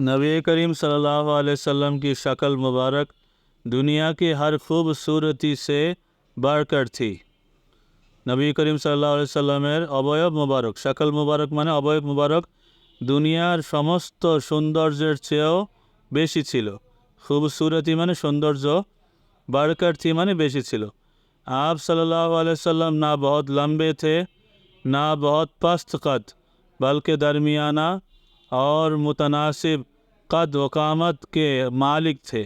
नबी करीम सल्लल्लाहु अलैहि वसल्लम की शक्ल मुबारक दुनिया की हर खूबसूरती से बढ़कर थी নবী করিম সাল্লাহ সাল্লামের অবয়ব মুবারক শাকল মুবারক মানে অবয়ব মুবারক দুনিয়ার সমস্ত সৌন্দর্যের চেয়েও বেশি ছিল খুবসুরতি মানে সৌন্দর্য বারকার থি মানে বেশি ছিল आप सल्लल्लाहु अलैहि वसल्लम ना बहुत लंबे थे ना बहुत पस्त कद बल्कि दरमियाना और मुतनासिब कद वकामत के मालिक थे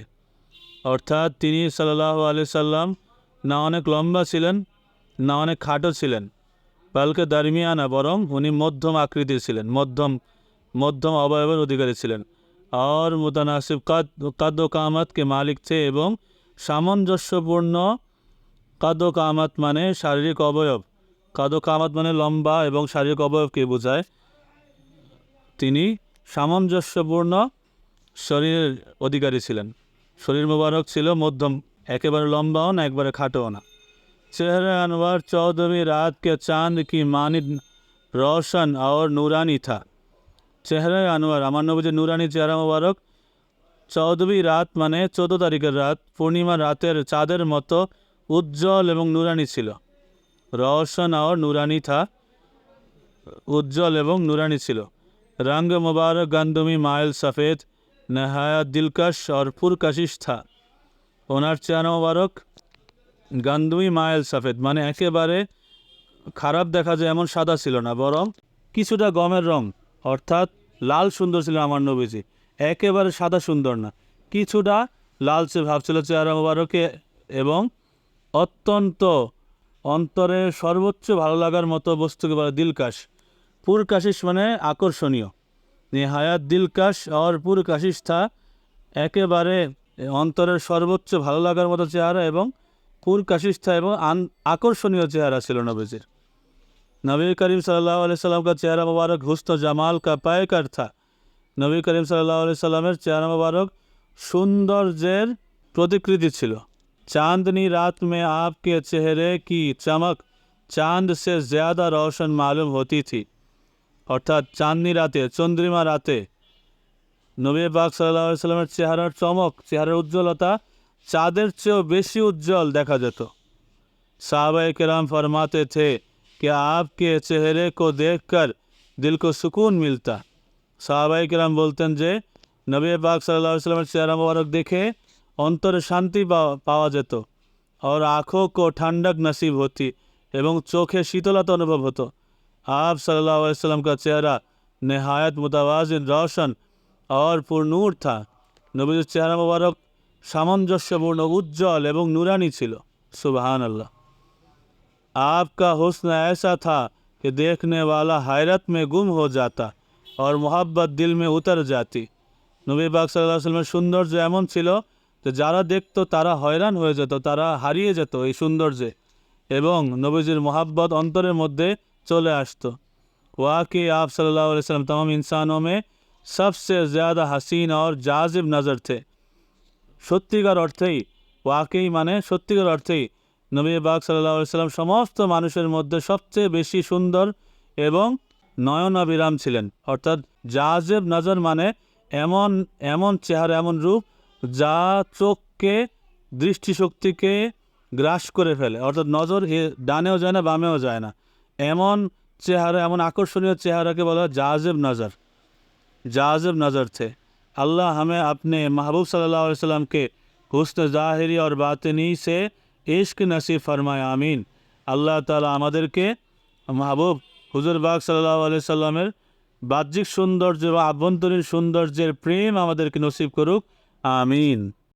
অর্থাৎ তিনি সাল্লাহ আলি সাল্লাম না অনেক লম্বা ছিলেন না অনেক খাটো ছিলেন বালকে দারমিয়ানা বরং উনি মধ্যম আকৃতির ছিলেন মধ্যম মধ্যম অবয়বের অধিকারী ছিলেন আর মুতানাসিব কাদ কাদ্য কামাতকে মালিক থে এবং সামঞ্জস্যপূর্ণ কাদ্য কামাত মানে শারীরিক অবয়ব কাদ্য কামাত মানে লম্বা এবং শারীরিক অবয়বকে বোঝায় তিনি সামঞ্জস্যপূর্ণ শরীরের অধিকারী ছিলেন। শরীর মুবারক ছিল মধ্যম, একেবারে লম্বাও না, একবারে খাটোও না। চেহারা আনোয়ার চৌধুরী রাত কে চাঁদ কি মানি রোশন আর নুরানি থা। চেহারা আনোয়ার, আমার নবীজি নুরানি চেহারা মোবারক, চৌধুরী রাত মানে চোদ্দ তারিখের রাত, পূর্ণিমা রাতের চাঁদের মতো উজ্জ্বল এবং নুরানি ছিল। রওশন আর নুরানি থা উজ্জ্বল এবং নুরানি ছিল। রঙ মুবারক গন্দমি মাইল সফেদ নহায়া দিলকশ আর পুরকশিস থা ওনার চেহারা মোবারক গান্দুই মায়েল সফেদ মানে একেবারে খারাপ দেখা যায় এমন সাদা ছিল না বরং কিছুটা গমের রং অর্থাৎ লাল সুন্দর ছিল আমার নবীজি একেবারে সাদা সুন্দর না কিছুটা লালচে ভাব ছিল চেহারা মোবারকে এবং অত্যন্ত অন্তরে সর্বোচ্চ ভালো লাগার মতো বস্তুকে বলে দিলকাশ পুরকাশিস মানে আকর্ষণীয় নেহায়াত দিলকাশ আর পুরকাশিস থা একেবারে অন্তরের সর্বোচ্চ ভালো লাগার মতো চেহারা এবং পুরকাশিষ্ঠা এবং আন আকর্ষণীয় চেহারা ছিল নবীজির নবী করিম সাল্লাহ আলি সাল্লাম का চেহারা মুবারক হুস্ন জামাল का পায়কার था নবী করিম সাল্লাহ আলি সাল্লামের চেহারা মুবারক সৌন্দর্যের প্রতিকৃতি ছিল चांदनी रात में आपके चेहरे की चमक चांद से ज़्यादा रोशन मालूम होती थी অর্থাৎ চাঁদনি রাতে চন্দ্রিমা রাতে নবী পাক সাল্লাহ সাল্লামের চেহারার চমক চেহারার উজ্জ্বলতা চাঁদের চেয়েও বেশি উজ্জ্বল দেখা যেত साहबा कराम फरमाते थे कि आपके चेहरे को देखकर दिल को सुकून मिलता সাহাবা কিরাম বলতেন যে নবী পাক সাল্লাহ সাল্লামের চেহারা মোবারক দেখে অন্তরে শান্তি পাওয়া পাওয়া যেত আর আঁখো কো ঠান্ডক নসিব হতি এবং চোখে শীতলতা অনুভব হতো आप सल्लल्लाहु अलैहि वसल्लम का चेहरा नहायत मुतवाजिन रोशन और पुरनूर था নবীর চেহারা মোবারক সামঞ্জস্যপূর্ণ উজ্জ্বল এবং নুরানি ছিল সুবহান আল্লাহ आपका हुस्न ऐसा था कि देखने वाला हैरत में गुम हो जाता और मोहब्बत दिल में उतर जाती নবী পাক সাল্লাহ সাল্লামের সৌন্দর্য এমন ছিল যে যারা দেখতো তারা হয়রান হয়ে যেত তারা হারিয়ে যেত এই সৌন্দর্যে এবং নবীজির মোহাব্বত অন্তরের মধ্যে চলে আসতো वाकई आप सल्लल्लाहु अलैहि वसल्लम तमाम इंसानों में सबसे ज़्यादा हसीन और जाजिब नज़र थे সত্যিকার অর্থেই ওয়াকেই মানে সত্যিকার অর্থেই নবী বাগ সাল্লাহ সাল্লাম সমস্ত মানুষের মধ্যে সবচেয়ে বেশি সুন্দর এবং নয়নাবিরাম ছিলেন অর্থাৎ জাজেব নজর মানে এমন এমন চেহারা এমন রূপ যা চোখকে দৃষ্টিশক্তিকে গ্রাস করে ফেলে অর্থাৎ নজর এ ডানেও যায় না বামেও যায় না এমন চেহারা এমন আকর্ষণীয় চেহারাকে বলা হয় জাজেব নজর जाजिब नज़र थे अल्लाह हमें अपने महबूब सल्लल्लाहु अलैहि वसल्लम के हुस्न ज़ाहिरी और बातनी से इश्क नसीब फरमाए आमीन আল্লাহ তালা আমাদেরকে মাহবুব হুজুর বাগ সাল্লাহ আলাই সাল্লামের বাহ্যিক সৌন্দর্য বা আভ্যন্তরীণ সৌন্দর্যের প্রেম আমাদেরকে নসিব করুক আমিন